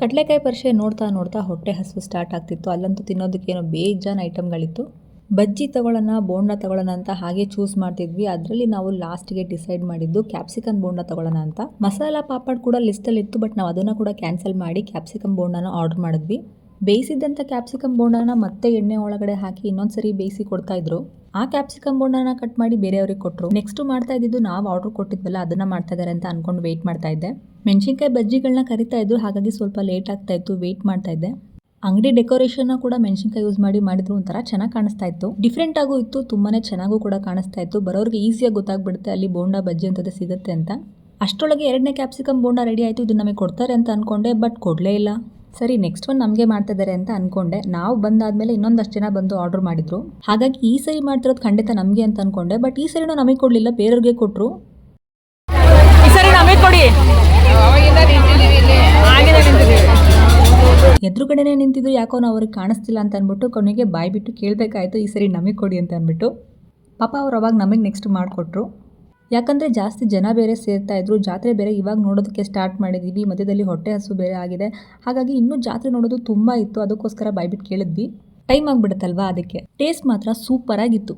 ಕಡಲೆಕಾಯಿ ಪರಿಷೆ ನೋಡ್ತಾ ನೋಡ್ತಾ ಹೊಟ್ಟೆ ಹಸು ಸ್ಟಾರ್ಟ್ ಆಗ್ತಿತ್ತು. ಅಲ್ಲಂತೂ ತಿನ್ನೋದಕ್ಕೇನೋ ಬೇಜಾನ್ ಐಟಮ್ಗಳಿತ್ತು ಬಜ್ಜಿ ತಗೊಳ್ಳೋಣ, ಬೋಂಡ ತಗೊಳ್ಳೋಣ ಅಂತ ಹಾಗೆ ಚೂಸ್ ಮಾಡ್ತಿದ್ವಿ. ಅದರಲ್ಲಿ ನಾವು ಲಾಸ್ಟ್ಗೆ ಡಿಸೈಡ್ ಮಾಡಿದ್ದು ಕ್ಯಾಪ್ಸಿಕಮ್ ಬೋಂಡ ತಗೊಳ್ಳೋಣ ಅಂತ. ಮಸಾಲಾ ಪಾಪಡ್ ಕೂಡ ಲಿಸ್ಟಲ್ಲಿ ಇತ್ತು ಬಟ್ ನಾವು ಅದನ್ನು ಕೂಡ ಕ್ಯಾನ್ಸಲ್ ಮಾಡಿ ಕ್ಯಾಪ್ಸಿಕಮ್ ಬೋಂಡನ ಆರ್ಡರ್ ಮಾಡಿದ್ವಿ. ಬೇಯಿಸಿದ್ದಂಥ ಕ್ಯಾಪ್ಸಿಕಮ್ ಬೋಂಡನ ಮತ್ತೆ ಎಣ್ಣೆ ಒಳಗಡೆ ಹಾಕಿ ಇನ್ನೊಂದ್ಸರಿ ಬೇಯಿಸಿ ಕೊಡ್ತಾ ಇದ್ರು. ಆ ಕ್ಯಾಪ್ಸಿಕಮ್ ಬೋಂಡನ ಕಟ್ ಮಾಡಿ ಬೇರೆಯವ್ರಿಗೆ ಕೊಟ್ಟರು ನೆಕ್ಸ್ಟ್ ಮಾಡ್ತಾ ಇದ್ದಿದ್ದು ನಾವು ಆರ್ಡರ್ ಕೊಟ್ಟಿದ್ವಲ್ಲ, ಅದನ್ನ ಮಾಡ್ತಾ ಇದ್ದಾರೆ ಅಂತ ಅನ್ಕೊಂಡು ವೇಟ್ ಮಾಡ್ತಾ ಇದ್ದೆ. ಮೆಣಸಿನ್ಕಾಯಿ ಬಜ್ಜಿಗಳನ್ನ ಕರಿತಾ ಇದ್ರು, ಹಾಗಾಗಿ ಸ್ವಲ್ಪ ಲೇಟ್ ಆಗ್ತಾ ಇತ್ತು ವೇಟ್ ಮಾಡ್ತಾ ಇದ್ದೆ. ಅಂಗಡಿ ಡೆಕೋರೇಷನ್ ಕೂಡ ಮೆಣಸಿನ್ಕಾಯಿ ಯೂಸ್ ಮಾಡಿ ಮಾಡಿದ್ರು, ಒಂಥರ ಚೆನ್ನಾಗಿ ಕಾಣಿಸ್ತಾ ಇತ್ತು. ಡಿಫ್ರೆಂಟ್ ಆಗೂ ಇತ್ತು, ತುಂಬಾನೇ ಚೆನ್ನಾಗೂ ಕೂಡ ಕಾಣಿಸ್ತಾ ಇತ್ತು. ಬರೋರಿಗೆ ಈಸಿಯಾಗಿ ಗೊತ್ತಾಗ್ಬಿಡುತ್ತೆ ಅಲ್ಲಿ ಬೋಂಡ ಬಜ್ಜಿ ಅಂತದ್ದು ಸಿಗುತ್ತೆ ಅಂತ. ಅಷ್ಟರೊಳಗೆ ಎರಡನೇ ಕ್ಯಾಪ್ಸಿಕಮ್ ಬೋಂಡ ರೆಡಿ ಆಯಿತು, ಇದು ನಮಗೆ ಕೊಡ್ತಾರೆ ಅಂತ ಅನ್ಕೊಂಡೆ ಬಟ್ ಕೊಡಲೇ ಇಲ್ಲ. ಸರಿ ನೆಕ್ಸ್ಟ್ ಒನ್ ನಮಗೆ ಮಾಡ್ತಾ ಇದ್ದಾರೆ ಅಂತ ಅನ್ಕೊಂಡೆ. ನಾವು ಬಂದಾದ್ಮೇಲೆ ಇನ್ನೊಂದಷ್ಟು ಜನ ಬಂದು ಆರ್ಡರ್ ಮಾಡಿದ್ರು. ಹಾಗಾಗಿ ಈ ಸರಿ ಮಾಡ್ತಿರೋದು ಖಂಡಿತ ನಮಗೆ ಅಂತ ಅನ್ಕೊಂಡೆ. ಬಟ್ ಈ ಸರಿನೂ ನಮಗೆ ಕೊಡಲಿಲ್ಲ ಬೇರೆಯವ್ರಿಗೆ ಕೊಟ್ಟರು ಈ ಸರಿ ನಮಗೆ ಕೊಡಿ. ಎದುರುಗಡೆನೆ ನಿಂತಿದ್ರು ಯಾಕೋ ನಾವು ಅವ್ರಿಗೆ ಕಾಣಿಸ್ತಿಲ್ಲ ಅಂತ ಅಂದ್ಬಿಟ್ಟು ಕೊನೆಗೆ ಬಾಯ್ಬಿಟ್ಟು ಕೇಳಬೇಕಾಯ್ತು ಈ ಸರಿ ನಮಗೆ ಕೊಡಿ ಅಂತ ಅಂದ್ಬಿಟ್ಟು ಪಾಪ ಅವ್ರು ಅವಾಗ ನಮಗೆ ನೆಕ್ಸ್ಟ್ ಮಾಡಿಕೊಟ್ರು. ಯಾಕಂದರೆ ಜಾಸ್ತಿ ಜನ ಬೇರೆ ಸೇರ್ತಾ ಇದ್ರು, ಜಾತ್ರೆ ಬೇರೆ ಇವಾಗ ನೋಡೋದಕ್ಕೆ ಸ್ಟಾರ್ಟ್ ಮಾಡಿದ್ದೀವಿ ಮಧ್ಯದಲ್ಲಿ ಹೊಟ್ಟೆ ಹಸು ಬೇರೆ ಆಗಿದೆ. ಹಾಗಾಗಿ ಇನ್ನೂ ಜಾತ್ರೆ ನೋಡೋದು ತುಂಬ ಇತ್ತು, ಅದಕ್ಕೋಸ್ಕರ ಬಾಯ್ಬಿಟ್ಟು ಕೇಳಿದ್ವಿ. ಟೈಮ್ ಆಗಿಬಿಡುತ್ತಲ್ವಾ ಅದಕ್ಕೆ? ಟೇಸ್ಟ್ ಮಾತ್ರ ಸೂಪರಾಗಿತ್ತು